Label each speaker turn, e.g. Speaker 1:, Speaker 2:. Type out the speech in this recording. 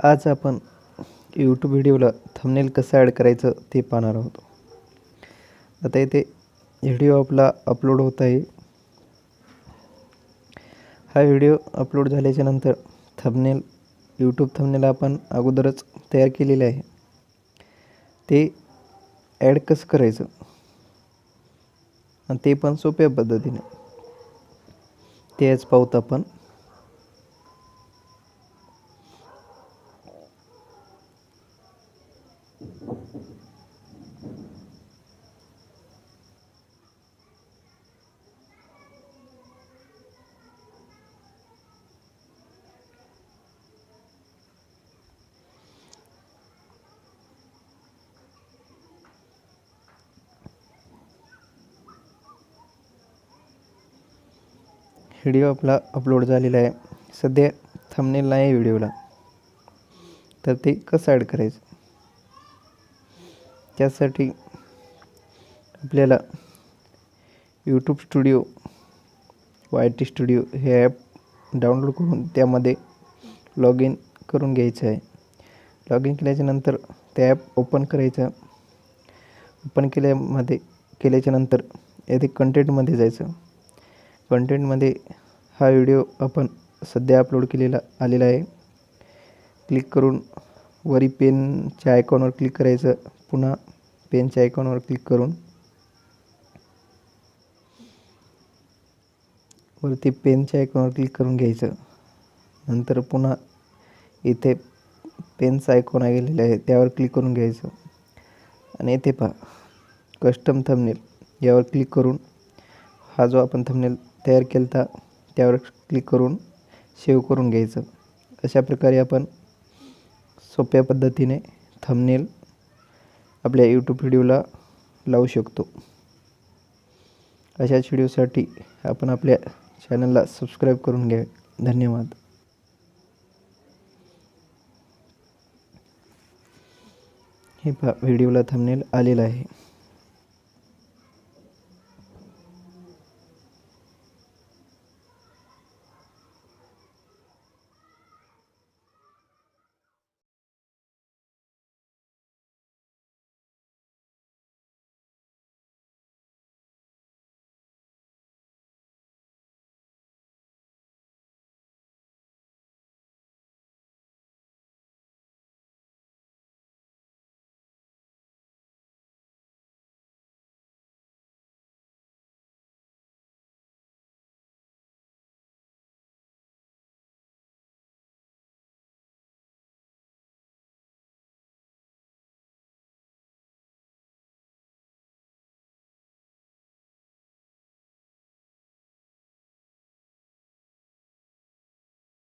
Speaker 1: आज आपण यूट्यूब व्हिडिओला थंबनेल कसं ॲड करायचं ते पाहणार आहोत. आता इथे व्हिडिओ आपला अपलोड होत आहे. हा व्हिडिओ अपलोड झाल्याच्यानंतर थंबनेल यूट्यूब थंबनेल आपण अगोदरच तयार केलेले आहे. ते ॲड कसं करायचं? आणि ते पण सोप्या पद्धतीने. ते आज पाहूत आपण. व्हिडिओ आपला अपलोड झालेला आहे. सध्या थंबनेल नाही आहे व्हिडिओला तर ते कसं ॲड करायचं? त्यासाठी आपल्याला YouTube studio Y T studio हे ॲप डाउनलोड करून त्यामध्ये लॉग इन करून घ्यायचं आहे. लॉग इन केल्याच्यानंतर ते ॲप ओपन करायचं. ओपन केल्यामध्ये केल्याच्यानंतर येथे कंटेंटमध्ये जायचं. कंटेंटमध्ये हा व्हिडिओ आपण सध्या अपलोड केलेला आलेला आहे. क्लिक करून वरी पेनच्या आयकॉनवर क्लिक करायचं. पुन्हा पेनच्या आयकॉनवर क्लिक करून. वरती पेनच्या आयकॉनवर क्लिक करून घ्यायचं. नंतर पुन्हा इथे पेनचं आयकॉन गेलेले आहे त्यावर क्लिक करून घ्यायचं. आणि इथे पहा कस्टम थंबनेल यावर क्लिक करून हा जो आपण थंबनेल तयार केला होता त्यावर क्लिक करून सेव्ह करून घ्यायचं. अशा प्रकारे आपण सोप्या पद्धतीने थंबनेल आपल्या यूट्यूब व्हिडिओला लावू शकतो. अशाच व्हिडिओसाठी आपण आपल्या चॅनलला सबस्क्राईब करून घ्यावे धन्यवाद. हे पहा व्हिडिओला थंबनेल आलेला आहे.